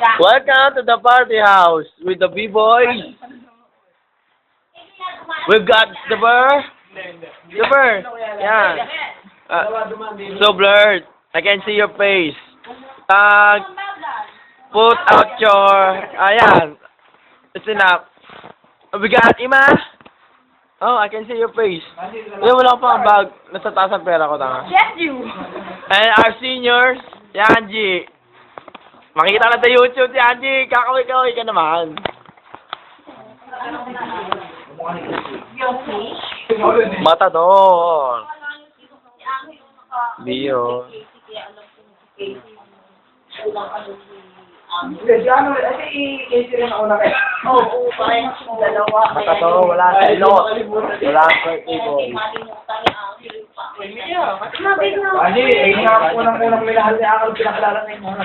Welcome to the party house with the B-boys. We've got the bird. The bird. Yeah. Uh, so blurred. I can see your face. Uh, put out your, ayan. It's enough. We got Ima. Oh, I can see your face. Yung wala pa ang bag. Nasa taas ang pera ko, tanga. Yes, you. And our seniors, Angie. Makita na sa YouTube si Angie. Kakaway-kaway ka naman. Matador. Bio. Hindi, ano, dalawa. Matador, wala sa ilo. Wala sa table. Kasi, eh, nga ako unang-unang minahal ni Akal, pinakilala na yung mga